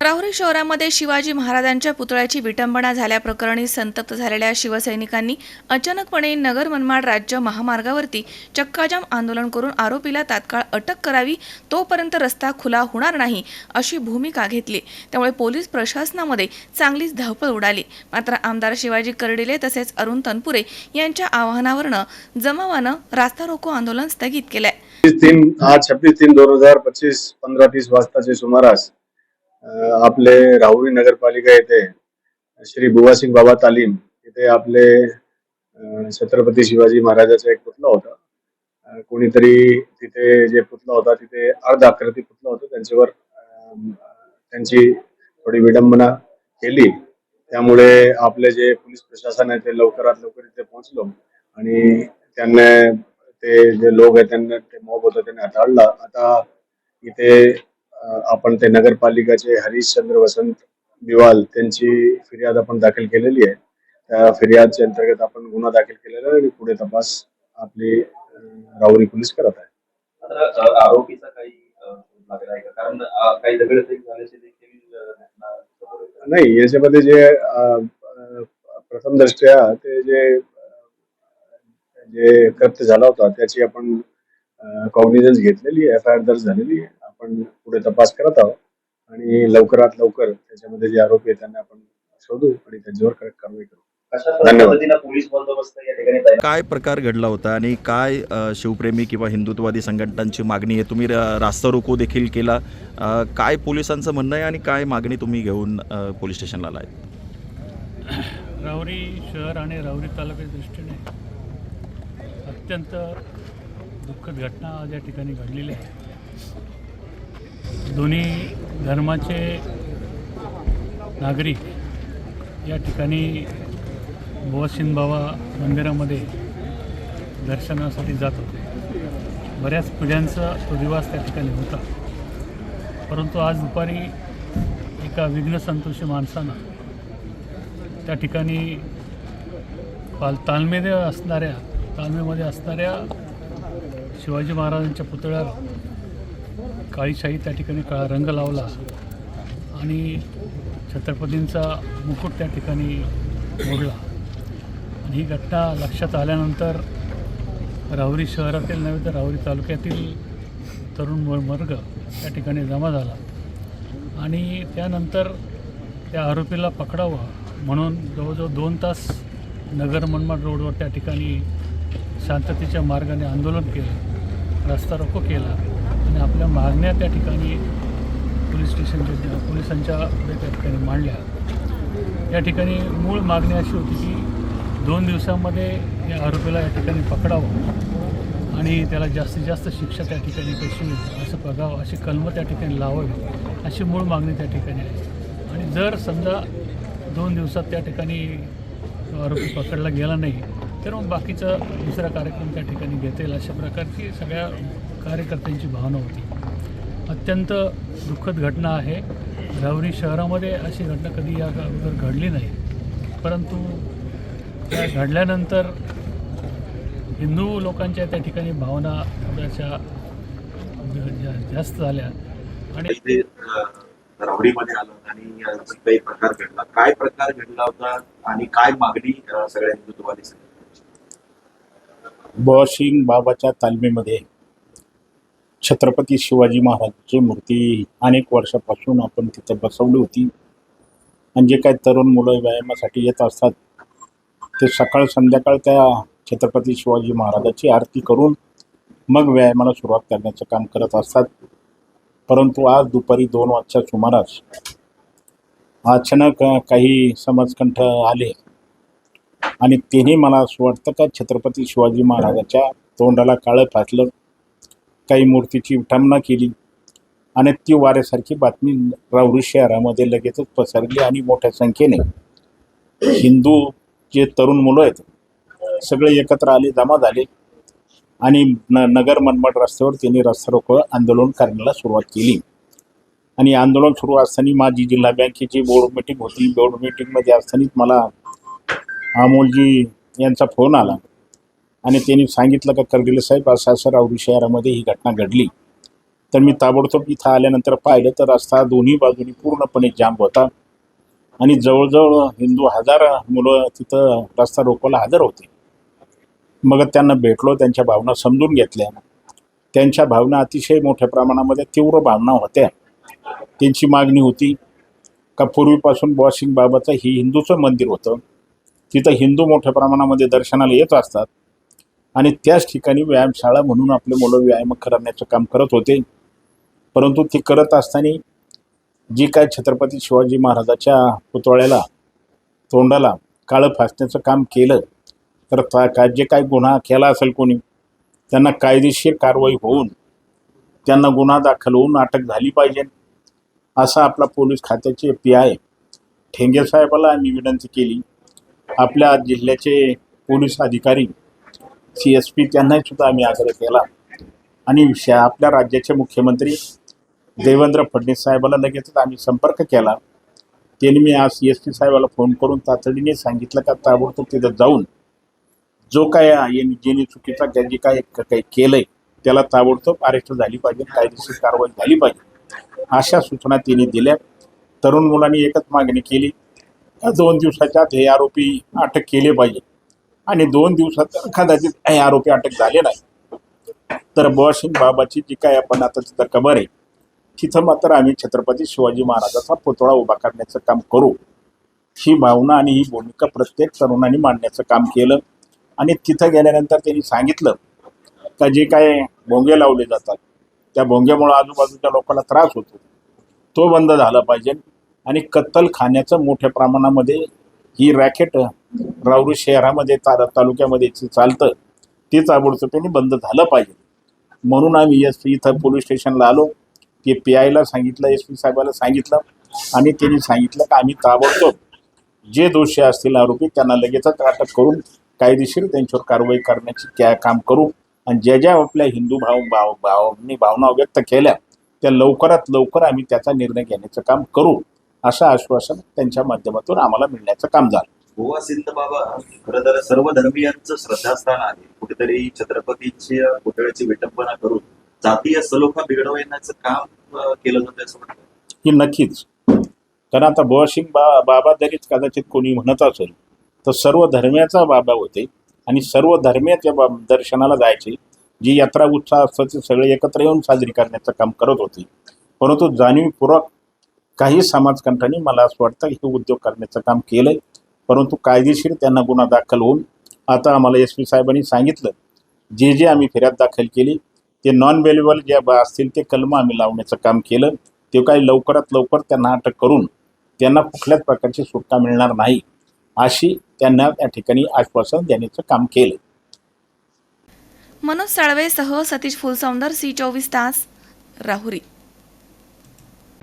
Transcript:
राहुरी शहरामध्ये शिवाजी महाराजांच्या पुतळ्याची विटंबना झाल्याप्रकरणी संतप्त झालेल्या शिवसैनिकांनी अचानकपणे नगर मनमाड राज्य महामार्गावरती चक्काजाम आंदोलन करून आरोपीला तात्काळ अटक करावी तोपर्यंत रस्ता खुला होणार नाही अशी भूमिका घेतली. त्यामुळे पोलीस प्रशासनामध्ये चांगलीच धावपळ उडाली. मात्र आमदार शिवाजी कर्डिले तसेच अरुण तनपुरे यांच्या आवाहनावरनं जमावानं रास्ता रोको आंदोलन स्थगित केलंय. तीन आज छब्बीस तीन दोन हजार पच्चीस पंधरा तीस वाजताचे सुमारास आपले राहुरी नगरपालिका येथे श्री बुवासिंग बाबा तालीम इथे आपले छत्रपती शिवाजी महाराजाचा एक पुतळा होता. कोणीतरी तिथे जे पुतळा होता तिथे अर्ध आकृती पुतळा होता. त्यांच्यावर त्यांची थोडी विडंबना केली. त्यामुळे आपले जे पोलीस प्रशासन आहे ते लवकरात लवकर इथे पोहोचलो. आणि त्यांना ते जे लोक आहेत त्यांना ते मॉब होतं त्यांनी हाताळला. आता इथे आपण ते नगरपालिकाचे हरिश्चंद्र वसंत बिवाल त्यांची फिर्याद आपण दाखल केलेली आहे. त्या फिर्यादच्या अंतर्गत आपण गुन्हा दाखल केलेला आहे आणि पुढे तपास आपली राहुरी पोलीस करत आहे. आरोपीचा काही का? कारण काही दगडफेक झाल्याचे देखील. नाही याच्यामध्ये जे प्रथम दृष्ट्या ते जे जे कृत्य झाला होता त्याची आपण कॉग्निझन्स घेतलेली आहे एफ आय आर दर्ज झालेली आहे. आपण पुढे तपास करत आहोत. आणि लवकरात लवकर त्याच्यामध्ये जे आरोपी आहेत त्यांना आपण शोधू आणि त्यांच्यावर कडक कारवाई करू. काय प्रकार घडला होता आणि काय शिवप्रेमी किंवा हिंदुत्ववादी संघटनांची मागणी आहे? तुम्ही रास्ता रोको देखील केला. काय पोलिसांचं म्हणणं आहे आणि काय मागणी तुम्ही घेऊन पोलीस स्टेशनला आलाय? राहुरी शहर आणि राहुरी तालुक्याच्या दृष्टीने अत्यंत दुःखद घटना आज या ठिकाणी घडलेली आहे. दोन्ही धर्माचे नागरिक या ठिकाणी बुवासिन बाबा मंदिरामध्ये दर्शनासाठी जात होते. बऱ्याच पिढ्यांचा तो दिवस त्या ठिकाणी होता. परंतु आज दुपारी एका विघ्नसंतोषी माणसानं त्या ठिकाणी पाल तालमेमध्ये असणाऱ्या तालमेमध्ये असणाऱ्या शिवाजी महाराजांच्या पुतळ्यावर काळीशाही त्या ठिकाणी काळा रंग लावला आणि छत्रपतींचा मुकुट त्या ठिकाणी मोडला. आणि ही घटना लक्षात आल्यानंतर राहुरी शहरातील नव्हे तर राहुरी तालुक्यातील तरुण वर्ग त्या ठिकाणी जमा झाला. आणि त्यानंतर त्या आरोपीला पकडावं म्हणून जवळजवळ दोन तास नगर मनमाड रोडवर त्या ठिकाणी शांततेच्या मार्गाने आंदोलन केलं रस्ता रोको केला. आणि आपल्या मागण्या त्या ठिकाणी पोलीस स्टेशनच्या पोलिसांच्या त्या ठिकाणी मांडल्या. या ठिकाणी मूळ मागणी अशी होती की दोन दिवसामध्ये या आरोपीला या ठिकाणी पकडावं आणि त्याला जास्तीत जास्त शिक्षा त्या ठिकाणी कशी असं बघावं अशी कलमं त्या ठिकाणी लावावी अशी मूळ मागणी त्या ठिकाणी आहे. आणि जर समजा दोन दिवसात त्या ठिकाणी आरोपी पकडला गेला नाही तर मग बाकीचा दुसरा कार्यक्रम त्या ठिकाणी घेता येईल अशा प्रकारची सगळ्या कार्यकर्त्यांची भावना होती. अत्यंत दुःखद घटना आहे. रावरी शहरामध्ये अशी घटना कधी या अगोदर घडली नाही. परंतु त्या घडल्यानंतर हिंदू लोकांच्या त्या ठिकाणी भावना थोड्याशा जास्त झाल्या. आणि रावडीमध्ये अ, आलो आणि काही प्रकार घडला. काय प्रकार घडला होता आणि काय मागणी सगळ्या हिंदुत्ववादी संघटनांची? बॉशिंग बाबाच्या तालमीमध्ये छत्रपती शिवाजी महाराजची मूर्ती अनेक वर्षापासून आपण तिथं बसवली होती आणि जे काही तरुण मुलं व्यायामासाठी येत असतात ते सकाळ संध्याकाळ त्या छत्रपती शिवाजी महाराजाची आरती करून मग व्यायामाला सुरुवात करण्याचं काम करत असतात परंतु आज दुपारी दोन वाजच्या सुमारास अचानक काही समाजकंठ आले आणि तिने मला असं वाटतं का छत्रपती शिवाजी महाराजाच्या तोंडाला काळं फाटलं काही मूर्तीची विटंबना केली आणि ती वाऱ्यासारखी बातमी रावरी शहरामध्ये लगेचच पसरली आणि मोठ्या संख्येने हिंदू जे तरुण मुलं आहेत सगळे एकत्र आले जमा झाले आणि न नगर मनमाड रस्त्यावर त्यांनी रस्ता रोको आंदोलन करण्याला सुरुवात केली. आणि आंदोलन सुरू असताना माझी जिल्हा बँकेची बोर्ड मिटिंग होती. बोर्ड मिटिंगमध्ये असतानाच मला अमोलजी यांचा फोन आला. आणि त्यांनी सांगितलं का करडिले साहेब असं असं शहरामध्ये ही घटना घडली. तर मी ताबडतोब इथं आल्यानंतर पाहिलं तर रस्ता दोन्ही बाजूनी पूर्णपणे जाम होता. आणि जवळजवळ हिंदू हजार मुलं तिथं रस्ता रोखवायला हजर होते. मग त्यांना भेटलो त्यांच्या भावना समजून घेतल्या. त्यांच्या भावना अतिशय मोठ्या प्रमाणामध्ये तीव्र भावना होत्या. त्यांची मागणी होती का पूर्वीपासून बॉसिंग बाबाचं ही हिंदूचं मंदिर होतं. तिथं हिंदू मोठ्या प्रमाणामध्ये दर्शनाला येत असतात. आणि त्याच ठिकाणी व्यायामशाळा म्हणून आपले मुलं व्यायाम करण्याचं काम करत होते. परंतु ते करत असताना जी काय छत्रपती शिवाजी महाराजाच्या पुतळ्याला तोंडाला काळं फासण्याचं काम केलं तर का जे काय गुन्हा केला असेल कोणी त्यांना कायदेशीर कारवाई होऊन त्यांना गुन्हा दाखल होऊन अटक झाली पाहिजे. असा आपला पोलीस खात्याचे पी आय ठेंगे साहेबाला आम्ही विनंती केली. आपल्या जिल्ह्याचे पोलीस अधिकारी सी एस पी त्यांनाही सुद्धा आम्ही आग्रह केला. आणि शा- आपल्या राज्याचे मुख्यमंत्री देवेंद्र फडणवीस साहेबाला लगेचच आम्ही संपर्क केला. त्यांनी मी आज सी एस पी साहेबाला फोन करून तातडीने सांगितलं का ताबडतोब तिथं जाऊन जो काय यांनी ज्यांनी चुकीचा ज्यांनी काय क- काही केलंय त्याला ताबडतोब अरेस्ट झाली पाहिजे कायदेशीर कारवाई झाली पाहिजे. अशा सूचना त्यांनी दिल्या. तरुण मुलांनी एकच मागणी केली दोन दिवसाच्या आत हे आरोपी अटक केले पाहिजे. आणि दोन दिवसात कदाचित हे आरोपी अटक झाले नाही. तर बॉसिंग बाबाची जी काय आपण आता तिथं कबर आहे तिथं मात्र आम्ही छत्रपती शिवाजी महाराजाचा पुतळा उभा करण्याचं काम करू. ही भावना आणि ही भूमिका प्रत्येक तरुणांनी मांडण्याचं काम केलं. आणि तिथं गेल्यानंतर त्यांनी सांगितलं का जे काय भोंगे लावले जातात त्या भोंग्यामुळे आजूबाजूच्या लोकांना त्रास होतो. तो बंद झाला पाहिजे. आणि कत्तलखान्याचं मोठ्या प्रमाणामध्ये ही रॅकेट राऊरी शहरामध्ये ता तालुक्यामध्ये जे चालतं ते ताबडतोबीने बंद झालं पाहिजे. म्हणून आम्ही एस पी इथं पोलीस स्टेशनला आलो. ते पी आयला सांगितलं एस पी साहेबाला सांगितलं आणि त्यांनी सांगितलं का आम्ही ताबडतोब जे दोषी असतील आरोपी त्यांना लगेचच अटक करून कायदेशीर त्यांच्यावर कारवाई करण्याची क्या काम करू आणि ज्या ज्या आपल्या हिंदू भाव भाव भावनी भावना व्यक्त केल्या त्या लवकरात लवकर आम्ही त्याचा निर्णय घेण्याचं काम करू. असं आश्वासन त्यांच्या माध्यमातून आम्हाला मिळण्याचं काम झालं. गोवा सिंध बाबा खरं तर सर्व धर्मियांचं श्रद्धास्थान आहे. कुठेतरी छत्रपतीच्या पुतळ्याची विटंबना करून जातीय सलोखा बिघडवण्याचं काम केलं जातं असं वाटतं ही नक्कीच. कारण आता बॉशिंग बा बाबा जरीच कदाचित कोणी म्हणत असेल तर सर्व धर्मियाचा बाबा होते आणि सर्व धर्मियाच्या बा दर्शनाला जायचे जी यात्रा उत्साह असतो ते सगळे एकत्र येऊन साजरी करण्याचं काम करत होते. परंतु जाणीवपूर्वक काही समाजकंठांनी मला असं वाटतं हे उद्योग करण्याचं काम केलं आहे परंतु कायदेशीर त्यांना गुन्हा दाखल होऊन आता आम्हाला एस पी साहेबांनी सांगितलं जे जे आम्ही फिर्याद दाखल केली ते नॉन वेलेबल जे असतील ते कलम आम्ही लावण्याचं काम केलं ते काही लवकरात लवकर त्यांना अटक करून त्यांना कुठल्याच प्रकारची सुटका मिळणार नाही अशी त्यांना त्या ठिकाणी आश्वासन देण्याचं काम केलं मनोज साळवेसह सतीश फुलसौंदर सी चोवीस तास राहुरी.